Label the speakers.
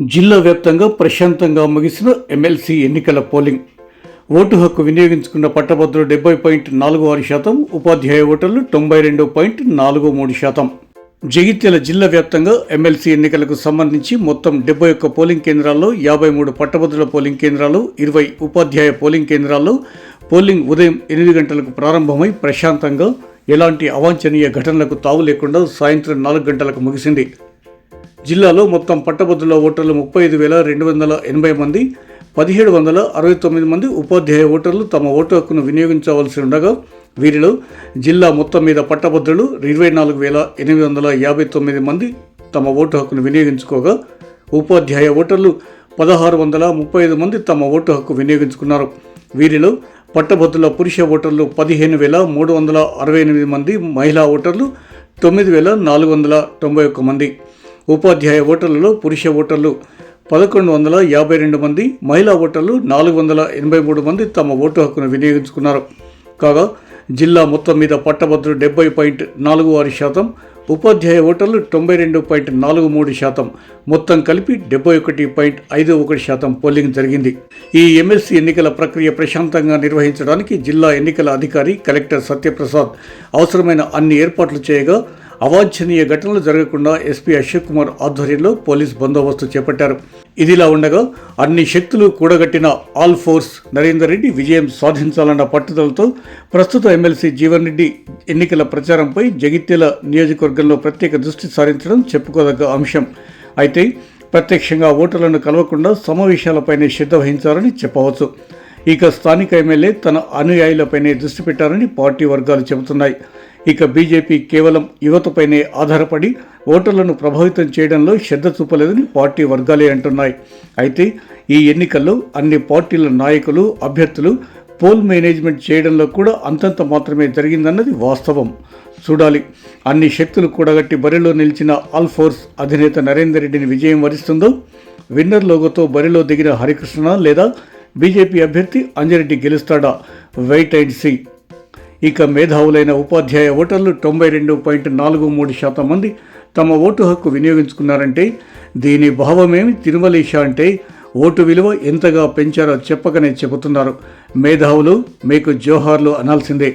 Speaker 1: జిల్లా వ్యాప్తంగా ప్రశాంతంగా ముగిసిన ఎమ్మెల్సీ ఎన్నికల పోలింగ్. ఓటు హక్కు వినియోగించుకున్న పట్టభద్రులు డెబ్బై పాయింట్ నాలుగు ఆరు శాతం ఉపాధ్యాయ ఓటర్లు తొంభై రెండు పాయింట్ నాలుగు మూడు శాతం. జగిత్యాల జిల్లా వ్యాప్తంగా ఎమ్మెల్సీ ఎన్నికలకు సంబంధించి మొత్తం డెబ్బై ఒక్క పోలింగ్ కేంద్రాల్లో యాభై మూడు పట్టభద్రుల పోలింగ్ కేంద్రాలు ఇరవై ఉపాధ్యాయ పోలింగ్ కేంద్రాల్లో పోలింగ్ ఉదయం ఎనిమిది గంటలకు ప్రారంభమై ప్రశాంతంగా ఎలాంటి అవాంఛనీయ ఘటనలకు తావు లేకుండా సాయంత్రం నాలుగు గంటలకు ముగిసింది. జిల్లాలో మొత్తం పట్టభద్రుల ఓటర్లు ముప్పై ఐదు వేల రెండు వందల ఎనభై మంది పదిహేడు వందల అరవై తొమ్మిది మంది ఉపాధ్యాయ ఓటర్లు తమ ఓటు హక్కును వినియోగించవలసి ఉండగా వీరిలో జిల్లా మొత్తం మీద పట్టభద్రులు ఇరవై నాలుగు వేల ఎనిమిది వందల యాభై తొమ్మిది మంది తమ ఓటు హక్కును వినియోగించుకోగా ఉపాధ్యాయ ఓటర్లు పదహారు వందల ముప్పై ఐదు మంది తమ ఓటు హక్కు వినియోగించుకున్నారు. వీరిలో పట్టభద్రుల పురుష ఓటర్లు పదిహేను వేల మూడు వందల అరవై ఎనిమిది మంది మహిళా ఓటర్లు తొమ్మిది వేల నాలుగు వందల తొంభై ఒక్క మంది. ఉపాధ్యాయ ఓటర్లలో పురుష ఓటర్లు పదకొండు వందల యాభై రెండు మంది మహిళా ఓటర్లు నాలుగు వందల ఎనభై మూడు మంది తమ ఓటు హక్కును వినియోగించుకున్నారు. కాగా జిల్లా మొత్తం మీద పట్టభద్రులు డెబ్బై పాయింట్ నాలుగు ఆరు శాతం ఉపాధ్యాయ ఓటర్లు తొంభై రెండు పాయింట్ నాలుగు మూడు శాతం మొత్తం కలిపి డెబ్బై ఒకటి పాయింట్ ఐదు ఒకటి శాతం పోలింగ్ జరిగింది. ఈ ఎమ్మెల్సీ ఎన్నికల ప్రక్రియ ప్రశాంతంగా నిర్వహించడానికి జిల్లా ఎన్నికల అధికారి కలెక్టర్ సత్యప్రసాద్ అవసరమైన అన్ని ఏర్పాట్లు చేయగా అవాంఛనీయ ఘటనలు జరగకుండా ఎస్పీ అశోక్ కుమార్ ఆధ్వర్యంలో పోలీస్ బందోబస్తు చేపట్టారు. ఇదిలా ఉండగా అన్ని శక్తులు కూడగట్టిన ఆల్ ఫోర్స్ నరేందర్ రెడ్డి విజయం సాధించాలన్న పట్టుదలతో ప్రస్తుత ఎమ్మెల్సీ జీవన్ రెడ్డి ఎన్నికల ప్రచారంపై జగిత్యాల నియోజకవర్గంలో ప్రత్యేక దృష్టి సారించడం చెప్పుకోదగ్గ అంశం. అయితే ప్రత్యక్షంగా ఓటర్లను కలవకుండా సమావేశాలపైనే శ్రద్ధ వహించాలని చెప్పవచ్చు. ఇక స్థానిక ఎమ్మెల్యే తన అనుయాయులపైనే దృష్టి పెట్టారని పార్టీ వర్గాలు చెబుతున్నాయి. ఇక బీజేపీ కేవలం యువతపైనే ఆధారపడి ఓటర్లను ప్రభావితం చేయడంలో శ్రద్ధ చూపలేదని పార్టీ వర్గాలే అంటున్నాయి. అయితే ఈ ఎన్నికల్లో అన్ని పార్టీల నాయకులు అభ్యర్థులు పోల్ మేనేజ్మెంట్ చేయడంలో కూడా అంతంత మాత్రమే జరిగిందన్నది వాస్తవం. చూడాలి. అన్ని శక్తులు కూడగట్టి బరిలో నిలిచిన ఆల్ ఫోర్స్ అధినేత నరేందర్ రెడ్డిని విజయం వరిస్తుందో విన్నర్ లోగోతో బరిలో దిగిన హరికృష్ణ లేదా బీజేపీ అభ్యర్థి అంజరెడ్డి గెలుస్తాడా? Wait and see. ఇక మేధావులైన ఉపాధ్యాయ ఓటర్లు తొంభై రెండు పాయింట్ నాలుగు మూడు శాతం మంది తమ ఓటు హక్కు వినియోగించుకున్నారంటే దీని భావమేమి తిరుమలేశ అంటే ఓటు విలువ ఎంతగా పెంచారో చెప్పకనే చెబుతున్నారు. మేధావులు మీకు జోహార్లు అనాల్సిందే.